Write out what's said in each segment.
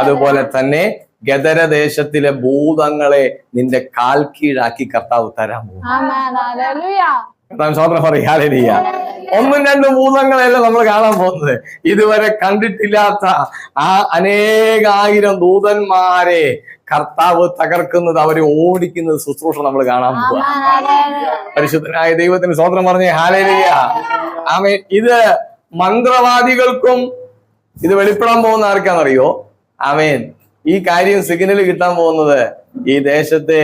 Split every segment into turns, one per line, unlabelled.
അതുപോലെ തന്നെ ഗദരദേശത്തിലെ ഭൂതങ്ങളെ നിന്റെ കാൽ കീഴാക്കി കർത്താവ് തരാൻ പോകും ഒന്നും രണ്ടും ഭൂതങ്ങളെയല്ല നമ്മൾ കാണാൻ പോകുന്നത്. ഇതുവരെ കണ്ടിട്ടില്ലാത്ത ആ അനേകായിരം ദൂതന്മാരെ കർത്താവ് തകർക്കുന്നത് അവരെ ഓടിക്കുന്നത് ശുശ്രൂഷ നമ്മൾ കാണാൻ പോകുക പരിശുദ്ധനായ ദൈവത്തിന് സ്വതന്ത്രം പറഞ്ഞേ. ഹാലേലിയ ആമേ ഇത് മന്ത്രവാദികൾക്കും ഇത് വെളിപ്പെടാൻ പോകുന്ന ആർക്കാണെന്നറിയോ? ആമേൻ. ഈ കാര്യം സിഗ്നൽ കിട്ടാൻ പോകുന്നത് ഈ ദേശത്തെ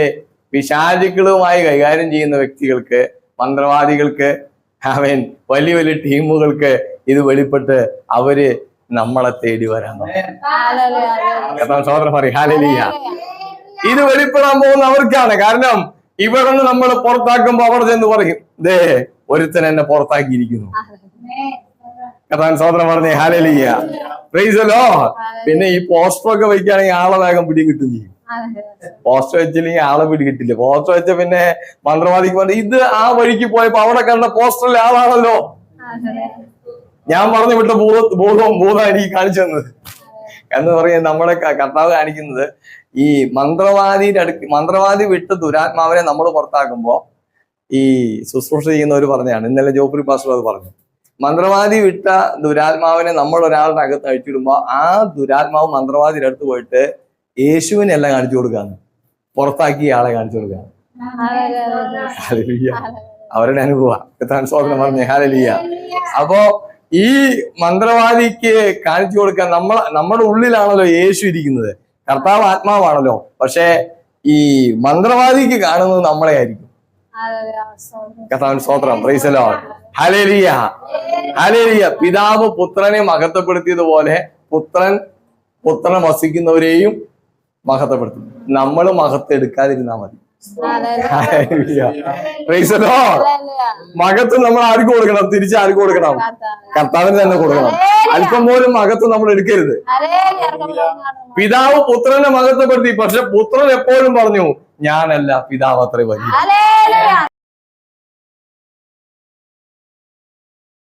പിശാചുക്കളുമായി കൈകാര്യം ചെയ്യുന്ന വ്യക്തികൾക്ക് മന്ത്രവാദികൾക്ക് ആമേൻ വലിയ വലിയ ടീമുകൾക്ക് ഇത് വെളിപ്പെട്ട് അവർ നമ്മളെ തേടി വരാൻ സഹോദരൻ. പറയും. ഇത് വെളിപ്പെടാൻ പോകുന്ന അവർക്കാണ്. കാരണം ഇവിടെ നിന്ന് നമ്മൾ പുറത്താക്കുമ്പോ അവർ ചെന്ന് പറയും ദേ ഒരുത്തൻ എന്നെ പുറത്താക്കിയിരിക്കുന്നു. കഥാൻ സോദരൻ പറഞ്ഞേ ഹാലലിയ പ്രൈസലോ പിന്നെ ഈ പോസ്റ്റർ ഒക്കെ വെക്കുകയാണെങ്കിൽ ആളെ വേഗം പിടി കിട്ടും ചെയ്യും. പോസ്റ്റർ വെച്ചില്ലെങ്കിൽ ആളെ പിടി കിട്ടില്ല. പോസ്റ്റർ വെച്ച പിന്നെ മന്ത്രവാദിക്ക് പറഞ്ഞു ഇത് ആ വഴിക്ക് പോയപ്പോ അവിടെ കണ്ട പോസ്റ്ററിലെ ആളാണല്ലോ. ഞാൻ പറഞ്ഞു വിട്ട ഭൂത ഭൂതമാണ് ഈ കാണിച്ചു തന്നത്. എന്ന് പറയാൻ നമ്മുടെ കർത്താവ് കാണിക്കുന്നത് ഈ മന്ത്രവാദിയുടെ അടുക്ക് മന്ത്രവാദി വിട്ട് ദുരാത്മാവിനെ നമ്മൾ പുറത്താക്കുമ്പോ ഈ ശുശ്രൂഷ ചെയ്യുന്നവർ പറഞ്ഞാണ് ഇന്നലെ ജോഫ്രി പാസ്റ്റർ അത് പറഞ്ഞു. മന്ത്രവാദി വിട്ട ദുരാത്മാവിനെ നമ്മൾ ഒരാളുടെ അകത്ത് അഴിച്ചിടുമ്പോ ആ ദുരാത്മാവ് മന്ത്രവാദിയുടെ അടുത്ത് പോയിട്ട് യേശുവിനെ അല്ല കാണിച്ചു കൊടുക്കാന്ന്. പുറത്താക്കി ആളെ കാണിച്ചു കൊടുക്കാന്ന്. അവരുടെ അനുഭവം. സ്വാതന്ത്ര്യം പറഞ്ഞേ. ഹാലലിയ അപ്പോ ഈ മന്ത്രവാദിക്ക് കാണിച്ചു കൊടുക്കാൻ നമ്മൾ നമ്മുടെ ഉള്ളിലാണല്ലോ യേശു ഇരിക്കുന്നത്. കർത്താവ് ആത്മാവാണല്ലോ. പക്ഷേ ഈ മന്ത്രവാദിക്ക് കാണുന്നത് നമ്മളെ ആയിരിക്കും കർത്താവിന്റെ സ്വോത്രം പ്രൈസലോ ഹലേലിയ ഹലേലിയ പിതാവ് പുത്രനെ മഹത്വപ്പെടുത്തിയതുപോലെ പുത്രൻ പുത്രനെ വസിക്കുന്നവരെയും മഹത്വപ്പെടുത്തി. നമ്മൾ മഹത്വം എടുക്കാതിരുന്നാൽ മതി. മകത്ത് നമ്മൾ ആർക്ക് കൊടുക്കണം? തിരിച്ച് ആർക്ക് കൊടുക്കണം? കർത്താവിന് തന്നെ കൊടുക്കണം. അല്പം പോലും മകത്ത് നമ്മൾ എടുക്കരുത്. പിതാവ് പുത്രനെ മഹത്വപ്പെടുത്തി. പക്ഷെ പുത്രൻ എപ്പോഴും പറഞ്ഞു ഞാനല്ല പിതാവ് അത്ര വലിയ.